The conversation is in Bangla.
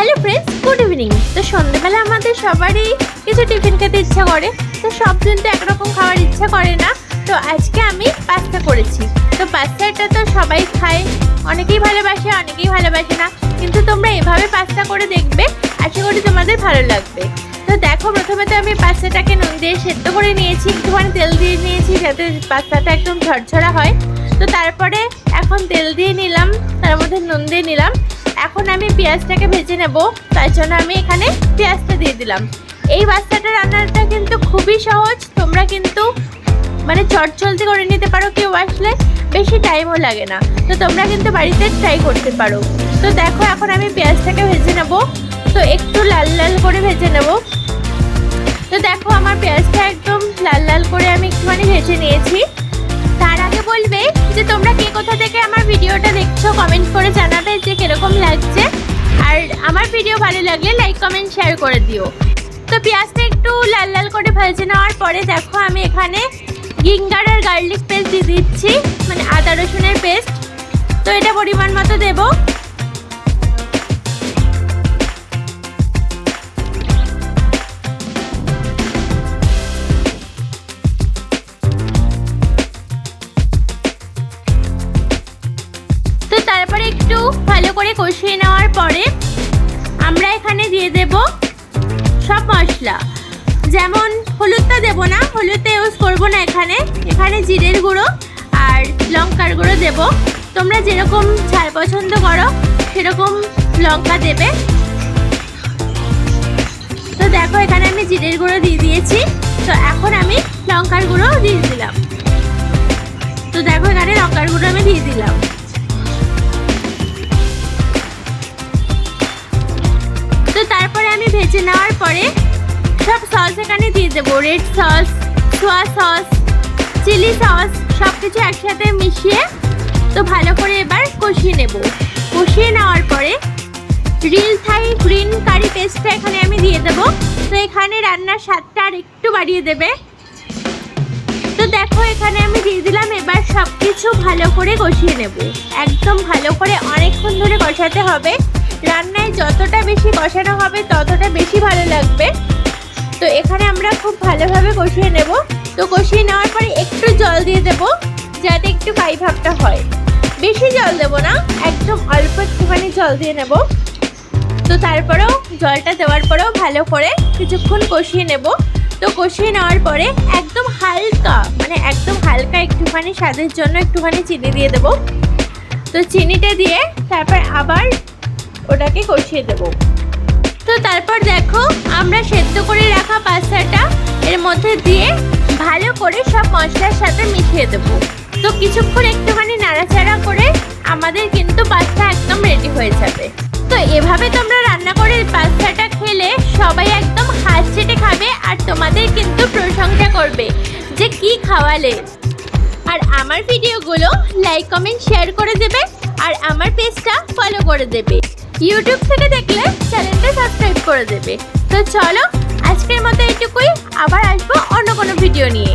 হ্যালো ফ্রেন্ডস গুড ইভিনিং তো সন্ধ্যেবেলা আমাদের সবারই কিছু টিফিন খেতে ইচ্ছা করে। তো সব দিন তো একরকম খাওয়ার ইচ্ছা করে না। তো আজকে আমি পাস্তা করেছি। তো পাস্তাটা তো সবাই খায়। অনেকেই ভালোবাসে অনেকেই ভালোবাসে না। কিন্তু তোমরা এভাবে পাস্তা করে দেখবে। আশা করি তোমাদের ভালো লাগবে। তো দেখো, প্রথমে তো আমি পাস্তাটাকে নুন দিয়ে সেদ্ধ করে নিয়েছি। একটুখানি তেল দিয়ে নিয়েছি যাতে পাস্তাটা একদম ঝরঝরা হয়। তো তারপরে এখন তেল দিয়ে নিলাম। তার মধ্যে নুন দিয়ে নিলাম। এখন আমি পেঁয়াজটাকে ভেজে নেব তার জন্য আমি এখানে পেঁয়াজটা দিয়ে দিলাম। এই বাচ্চাটা রান্নাটা কিন্তু খুবই সহজ, তোমরা কিন্তু মানে চটচলতি করে নিতে পারো, কেউ আসলে বেশি টাইমও লাগে না। তো তোমরা কিন্তু বাড়িতে ট্রাই করতে পারো। তো দেখো, এখন আমি পেঁয়াজটাকে ভেজে নেব। তো একটু লাল লাল করে ভেজে নেব। তো দেখো, আমার পেঁয়াজটা একদম লাল লাল করে আমি একটুখানি ভেজে নিয়েছি। বলবে যে তোমরা কে কোথা থেকে আমার ভিডিওটা দেখছ? কমেন্ট করে জানাবে যে কীরকম লাগছে। আর আমার ভিডিও ভালো লাগলে লাইক কমেন্ট শেয়ার করে দিও। তো পেঁয়াজটা একটু লাল লাল করে ভেজে নেওয়ার পরে দেখো আমি এখানে গিঙ্গার আর গার্লিক পেস্ট দিয়ে দিচ্ছি। মানে আদা রসুনের পেস্ট তো এটা পরিমাণ মতো দেবো। একটু ভালো করে কষিয়ে নেওয়ার পরে আমরা এখানে দিয়ে দেব সব মশলা। যেমন হলুদটা দেবো না, হলুদটা ইউজ করব না এখানে। এখানে জিরের গুঁড়ো আর লঙ্কার গুঁড়ো দেবো। তোমরা যেরকম ঝাল পছন্দ করো, সেরকম লঙ্কা দেবে। তো দেখো, এখানে আমি জিরের গুঁড়ো দিয়ে দিয়েছি। তো এখন আমি লঙ্কার গুঁড়ো দিয়ে দিলাম। তো দেখো, এখানে লঙ্কার গুঁড়ো আমি দিয়ে দিলাম। ভেজে নেওয়ার পরে সব সস এখানে দিয়ে দেবো। Red sauce soya sauce chilli sauce সব কিছু একসাথে মিশিয়ে তো ভালো করে এবার কষিয়ে নেব। কষিয়ে নেওয়ার পরে রিল থাই গ্রিন কারি পেস্টটা এখানে আমি দিয়ে দেবো। তো এখানে রান্নার স্বাদটা আর একটু বাড়িয়ে দেবে। তো দেখো, এখানে আমি দিয়ে দিলাম এবার সব কিছু ভালো করে কষিয়ে নেব। একদম ভালো করে অনেকক্ষণ ধরে কষাতে হবে। রান্নায় যতটা বেশি কষানো হবে, ততটা বেশি ভালো লাগবে। তো এখানে আমরা খুব ভালোভাবে কষিয়ে নেব। তো কষিয়ে নেওয়ার পরে একটু জল দিয়ে দেব, যাতে একটু পাই ভাবটা হয়। বেশি জল দেব না, একদম অল্প একটুখানি জল দিয়ে নেব। তো তারপরেও জলটা দেওয়ার পরেও ভালো করে কিছুক্ষণ কষিয়ে নেব। তো কষিয়ে নেওয়ার পরে একদম হালকা মানে একদম হালকা একটুখানি স্বাদের জন্য একটুখানি চিনি দিয়ে দেব। তো চিনিটা দিয়ে তারপর আবার ওটাকে কষিয়ে দেব। তো তারপর দেখো, আমরা সেদ্ধ করে রাখা পাস্তাটা এর মধ্যে দিয়ে ভালো করে সব মশলার সাথে মিশিয়ে দেব। তো কিছুক্ষণ একটুখানি নাড়াচাড়া করে আমাদের কিন্তু পাস্তা একদম রেডি হয়ে যাবে। তো এভাবে তোমরা রান্না করে পাস্তাটা খেলে সবাই একদম হাত চেটে খাবে আর তোমাদের কিন্তু প্রশংসা করবে যে কি খাওয়ালে। আর আমার ভিডিওগুলো লাইক কমেন্ট শেয়ার করে দেবে আর আমার পেজটা ফলো করে দেবে। ইউটিউব থেকে দেখলে চ্যানেলটা সাবস্ক্রাইব করে দেবে। তো চলো, আজকের মতো এটুকুই আবার আসব অন্য কোনো ভিডিও নিয়ে।